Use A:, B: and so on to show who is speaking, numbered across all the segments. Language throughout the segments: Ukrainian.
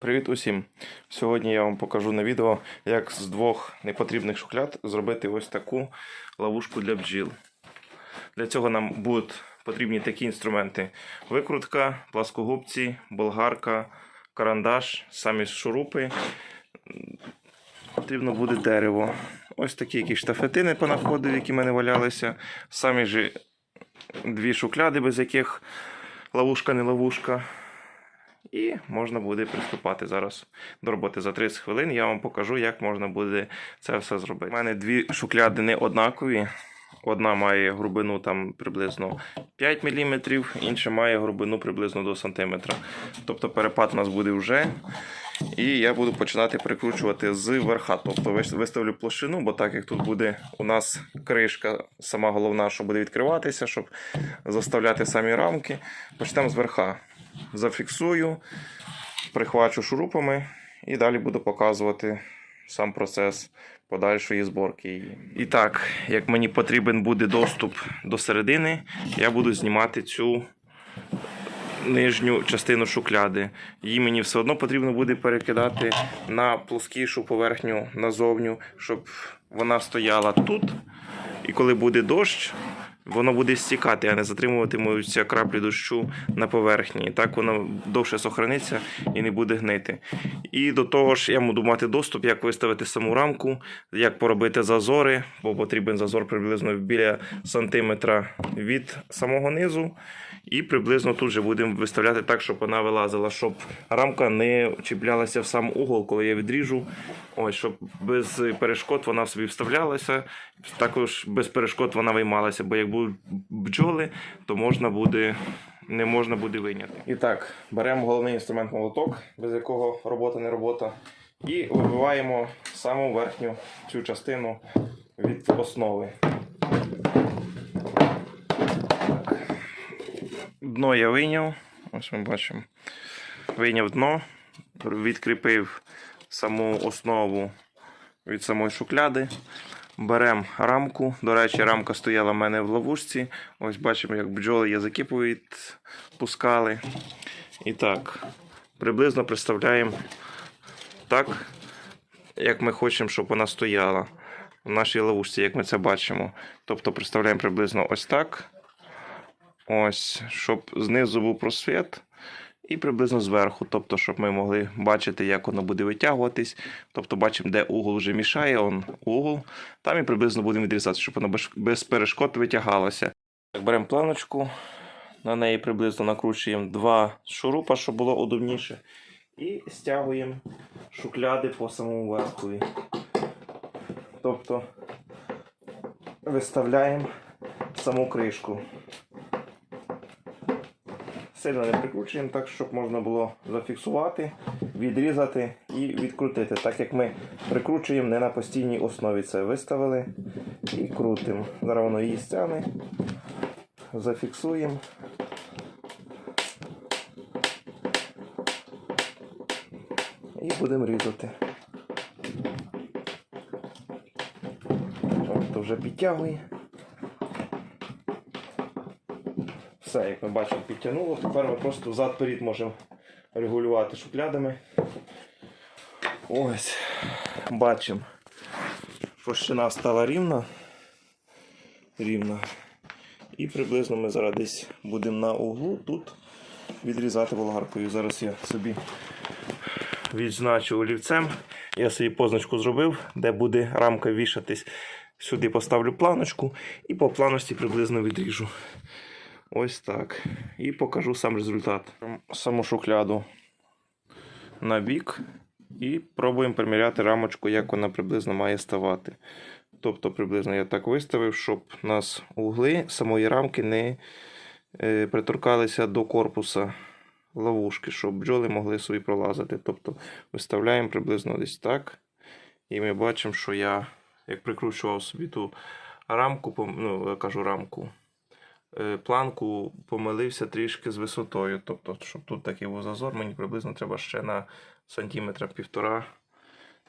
A: Привіт усім! Сьогодні я вам покажу на відео, як з двох непотрібних шухляд зробити ось таку ловушку для бджіл. Для цього нам будуть потрібні такі інструменти: викрутка, пласкогубці, болгарка, карандаш, самі шурупи. Потрібно буде дерево. Ось такі якісь штафетини понаходив, які в мене валялися. Самі ж дві шухляди, без яких ловушка не ловушка. І можна буде приступати зараз до роботи за 30 хвилин. Я вам покажу, як можна буде це все зробити. У мене дві шухляди не однакові. Одна має грубину там приблизно 5 мм, інша має грубину приблизно до сантиметра. Тобто перепад у нас буде вже. І я буду починати прикручувати з верха. Тобто виставлю площину, бо так як тут буде у нас кришка, сама головна, що буде відкриватися, щоб заставляти самі рамки. Почнемо з верха зафіксую, прихвачу шурупами і далі буду показувати сам процес подальшої зборки її. І так, як мені потрібен буде доступ до середини, я буду знімати цю нижню частину шукляди. Її мені все одно потрібно буде перекидати на плоскішу поверхню назовню, щоб вона стояла тут. І коли буде дощ, воно буде стікати, а не затримуватимуться краплі дощу на поверхні. І так воно довше сохраниться і не буде гнити. І до того ж, я буду мати доступ, як виставити саму рамку, як поробити зазори, бо потрібен зазор приблизно біля сантиметра від самого низу. І приблизно тут же будемо виставляти так, щоб вона вилазила, щоб рамка не чіплялася в сам угол, коли я відріжу. Ось, щоб без перешкод вона собі вставлялася. Також без перешкод вона виймалася, бо як будуть бджоли, то можна буде. Не можна буде виняти. І так, беремо головний інструмент молоток, без якого робота не робота, і вибиваємо саму верхню цю частину від основи. Дно я вийняв. Ось ми бачимо. Вийняв дно, відкріпив саму основу від самої шукляди. Беремо рамку. До речі, рамка стояла в мене в ловушці. Ось бачимо, як бджоли язики відпускали. І так, приблизно представляємо так, як ми хочемо, щоб вона стояла в нашій ловушці, як ми це бачимо. Тобто представляємо приблизно ось так. Ось, щоб знизу був просвіт. І приблизно зверху, тобто, щоб ми могли бачити, як воно буде витягуватись. Тобто бачимо, де угол вже мішає, он угол. Там і приблизно будемо відрізати, щоб воно без- перешкод витягалося. Так, беремо планочку, на неї приблизно накручуємо два шурупа, щоб було удобніше. І стягуємо шукляди по самому верху. Тобто виставляємо саму кришку. Сильно не прикручуємо так, щоб можна було зафіксувати, відрізати і відкрутити. Так як ми прикручуємо не на постійній основі. Це виставили і крутимо. Зараз воно її стягне, зафіксуємо. І будемо різати. Тобто вже підтягує. Все, як ми бачимо, підтягнуло. Тепер ми просто взад-перед можемо регулювати шуплядами. Ось, бачимо. Площина стала рівна. Рівна. І приблизно ми зараз десь будемо на углу тут відрізати болгаркою. Зараз я собі відзначу олівцем. Я собі позначку зробив, де буде рамка вішатись. Сюди поставлю планочку і по планочці приблизно відріжу. Ось так. І покажу сам результат. Саму шухляду на бік. І пробуємо приміряти рамочку, як вона приблизно має ставати. Тобто, приблизно я так виставив, щоб у нас угли самої рамки не е, приторкалися до корпуса ловушки, щоб бджоли могли собі пролазити. Тобто виставляємо приблизно десь так. І ми бачимо, що я, як прикручував собі ту рамку, ну, кажу рамку, планку помилився трішки з висотою. Тобто, щоб тут такий був зазор, мені приблизно треба ще на сантиметра півтора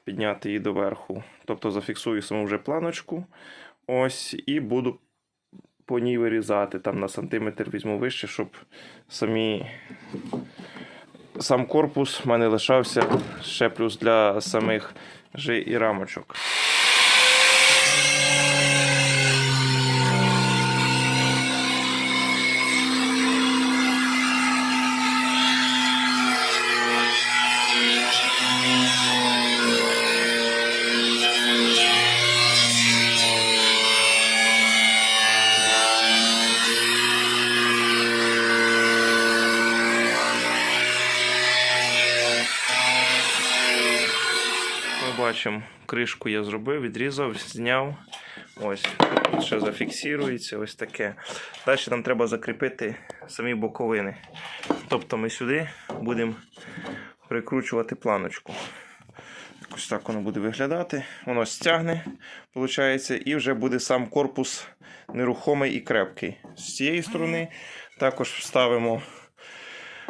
A: підняти її доверху. Тобто зафіксую саму вже планочку. Ось, і буду по ній вирізати. Там на сантиметр візьму вище, щоб самі сам корпус в мене лишався ще плюс для самих же і рамочок. Бачимо, кришку я зробив, відрізав, зняв. Ось, тут ще зафіксується, ось таке. Далі нам треба закріпити самі боковини. Тобто ми сюди будемо прикручувати планочку. Ось так воно буде виглядати. Воно стягне, виходить, і вже буде сам корпус нерухомий і крепкий. З цієї сторони також вставимо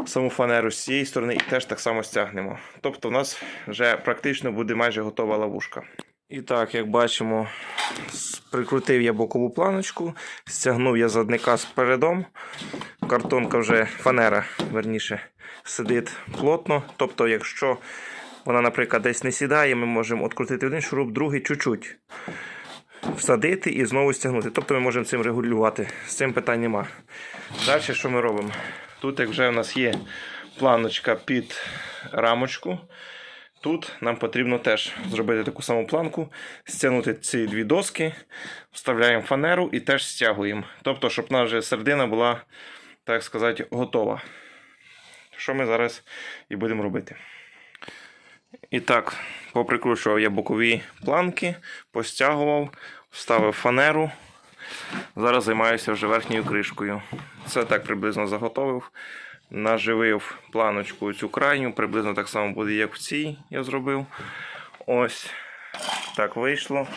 A: саму фанеру з цієї сторони і теж так само стягнемо. Тобто, у нас вже практично буде майже готова ловушка. І так, як бачимо, прикрутив я бокову планочку, стягнув я задника з передом. Картонка вже фанера, верніше, сидить плотно. Тобто, якщо вона, наприклад, десь не сідає, ми можемо відкрутити один шуруп, другий чуть-чуть. Всадити і знову стягнути. Тобто ми можемо цим регулювати. З цим питань нема. Далі що ми робимо? Тут, як вже у нас є планочка під рамочку, тут нам потрібно теж зробити таку саму планку, стягнути ці дві доски, вставляємо фанеру і теж стягуємо. Тобто, щоб наша середина була, так сказати, готова. Що ми зараз і будемо робити. І так, поприкручував я бокові планки, постягував, вставив фанеру. Зараз займаюся вже верхньою кришкою. Це так приблизно заготовив. Наживив планочку цю крайню, приблизно так само буде, як в цій я зробив. Ось так вийшло.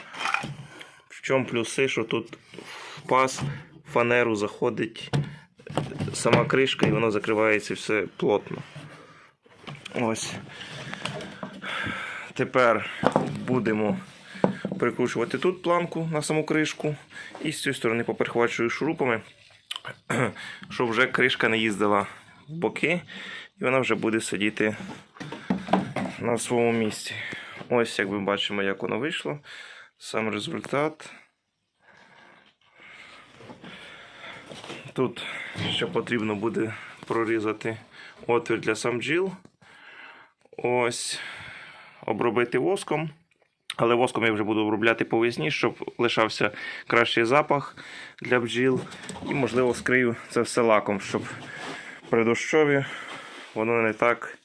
A: В чому плюси, що тут в паз фанеру заходить сама кришка і воно закривається все плотно. Ось. Тепер будемо прикручувати тут планку на саму кришку. І з цієї сторони поперхвачую шурупами, щоб вже кришка не їздила в боки, і вона вже буде сидіти на своєму місці. Ось як ми бачимо, як воно вийшло. Сам результат. Тут ще потрібно буде прорізати отвір для самджіл. Ось обробити воском. Але воском я вже буду обробляти по весні, щоб лишався кращий запах для бджіл. І, можливо, скрию це все лаком, щоб при дощові воно не так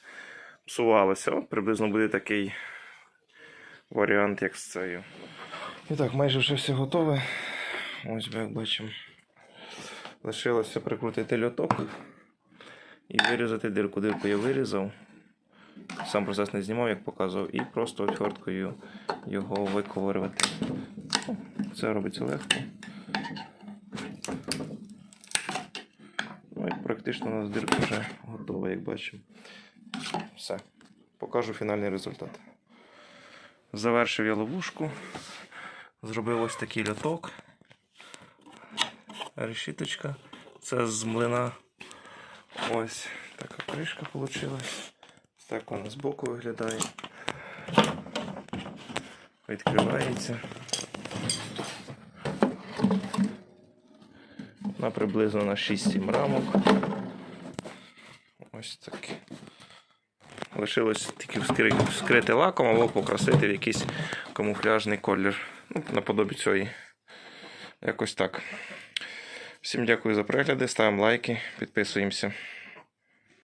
A: псувалося. От приблизно буде такий варіант, як з цією. І так, майже вже все готове. Ось як бачимо. Лишилося прикрутити льоток і вирізати дирку. Дирку я вирізав. Сам процес не знімав, як показував, і просто отверткою його виковирювати. Це робиться легко. Ну і практично у нас дирка вже готова, як бачимо. Все. Покажу фінальний результат. Завершив я ловушку. Зробив ось такий льоток. Решіточка. Це з млина. Ось така кришка вийшла. Так вона збоку виглядає. Відкривається. На приблизно на 6-7 рамок. Ось таке. Лишилось тільки вскрити лаком або покрасити в якийсь камуфляжний колір. Ну, наподобі цієї. Якось так. Всім дякую за перегляди, ставимо лайки, підписуємося.